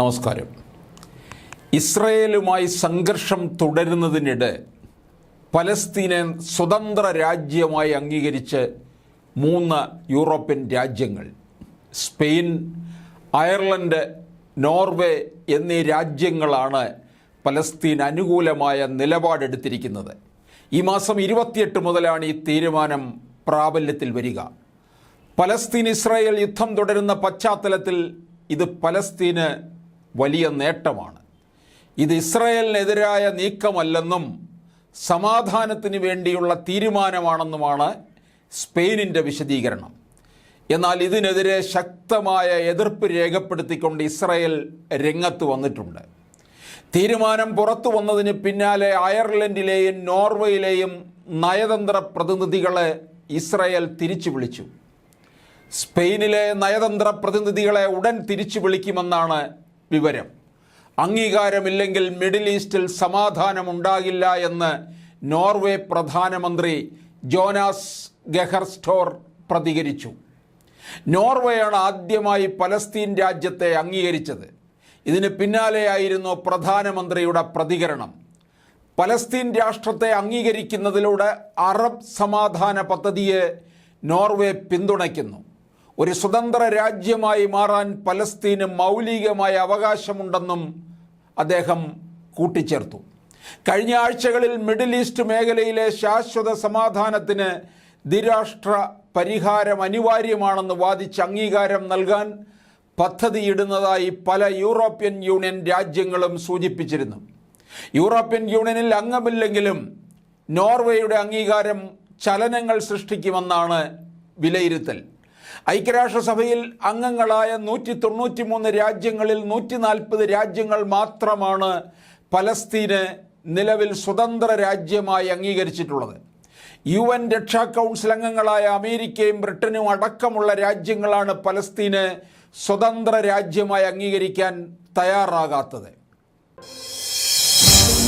നമസ്കാരം. ഇസ്രയേലുമായി സംഘർഷം തുടരുന്നതിനിടെ പലസ്തീനെ സ്വതന്ത്ര രാജ്യമായി അംഗീകരിച്ച് മൂന്ന് യൂറോപ്യൻ രാജ്യങ്ങൾ സ്പെയിൻ അയർലൻഡ് നോർവേ എന്നീ രാജ്യങ്ങളാണ് പലസ്തീൻ അനുകൂലമായ നിലപാടെടുത്തിരിക്കുന്നത്. ഈ മാസം ഇരുപത്തിയെട്ട് മുതലാണ് ഈ തീരുമാനം പ്രാബല്യത്തിൽ വരിക. പലസ്തീൻ ഇസ്രായേൽ യുദ്ധം തുടരുന്ന പശ്ചാത്തലത്തിൽ ഇത് പലസ്തീന് വലിയ നേട്ടമാണ്. ഇത് ഇസ്രായേലിനെതിരായ നീക്കമല്ലെന്നും സമാധാനത്തിന് വേണ്ടിയുള്ള തീരുമാനമാണെന്നുമാണ് സ്പെയിനിന്റെ വിശദീകരണം. എന്നാൽ ഇതിനെതിരെ ശക്തമായ എതിർപ്പ് രേഖപ്പെടുത്തിക്കൊണ്ട് ഇസ്രായേൽ രംഗത്ത് വന്നിട്ടുണ്ട്. തീരുമാനം പുറത്തു വന്നതിന് പിന്നാലെ അയർലൻഡിലെയും നോർവേയിലെയും നയതന്ത്ര പ്രതിനിധികളെ ഇസ്രായേൽ തിരിച്ചു വിളിച്ചു. സ്പെയിനിലെ നയതന്ത്ര പ്രതിനിധികളെ ഉടൻ തിരിച്ചു വിളിക്കുമെന്നാണ് വിവരം. അംഗീകാരമില്ലെങ്കിൽ മിഡിൽ ഈസ്റ്റിൽ സമാധാനമുണ്ടാകില്ല എന്ന് നോർവേ പ്രധാനമന്ത്രി ജോനാസ് ഗെഹർസ്റ്റോർ പ്രതികരിച്ചു. നോർവേയാണ് ആദ്യമായി പലസ്തീൻ രാജ്യത്തെ അംഗീകരിച്ചത്. ഇതിന് പിന്നാലെയായിരുന്നു പ്രധാനമന്ത്രിയുടെ പ്രതികരണം. പലസ്തീൻ രാഷ്ട്രത്തെ അംഗീകരിക്കുന്നതിലൂടെ അറബ് സമാധാന പദ്ധതിയെ നോർവേ പിന്തുണയ്ക്കുന്നു. ഒരു സ്വതന്ത്ര രാജ്യമായി മാറാൻ പലസ്തീന് മൗലികമായ അവകാശമുണ്ടെന്നും അദ്ദേഹം കൂട്ടിച്ചേർത്തു. കഴിഞ്ഞ ആഴ്ചകളിൽ മിഡിൽ ഈസ്റ്റ് മേഖലയിലെ ശാശ്വത സമാധാനത്തിന് ദ്വിരാഷ്ട്ര പരിഹാരം അനിവാര്യമാണെന്ന് വാദിച്ച് അംഗീകാരം നൽകാൻ പദ്ധതിയിടുന്നതായി പല യൂറോപ്യൻ യൂണിയൻ രാജ്യങ്ങളും സൂചിപ്പിച്ചിരുന്നു. യൂറോപ്യൻ യൂണിയനിൽ അംഗമില്ലെങ്കിലും നോർവേയുടെ അംഗീകാരം ചലനങ്ങൾ സൃഷ്ടിക്കുമെന്നാണ് വിലയിരുത്തൽ. ഐക്യരാഷ്ട്രസഭയിൽ അംഗങ്ങളായ നൂറ്റി തൊണ്ണൂറ്റി മൂന്ന് രാജ്യങ്ങളിൽ നൂറ്റി നാൽപ്പത് രാജ്യങ്ങൾ മാത്രമാണ് പലസ്തീന് നിലവിൽ സ്വതന്ത്ര രാജ്യമായി അംഗീകരിച്ചിട്ടുള്ളത്. യു എൻ രക്ഷാ കൗൺസിൽ അംഗങ്ങളായ അമേരിക്കയും ബ്രിട്ടനും അടക്കമുള്ള രാജ്യങ്ങളാണ് പലസ്തീന് സ്വതന്ത്ര രാജ്യമായി അംഗീകരിക്കാൻ തയ്യാറാകാത്തത്.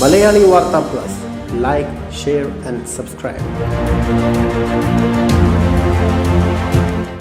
Malayali Vartha plus. Like share and subscribe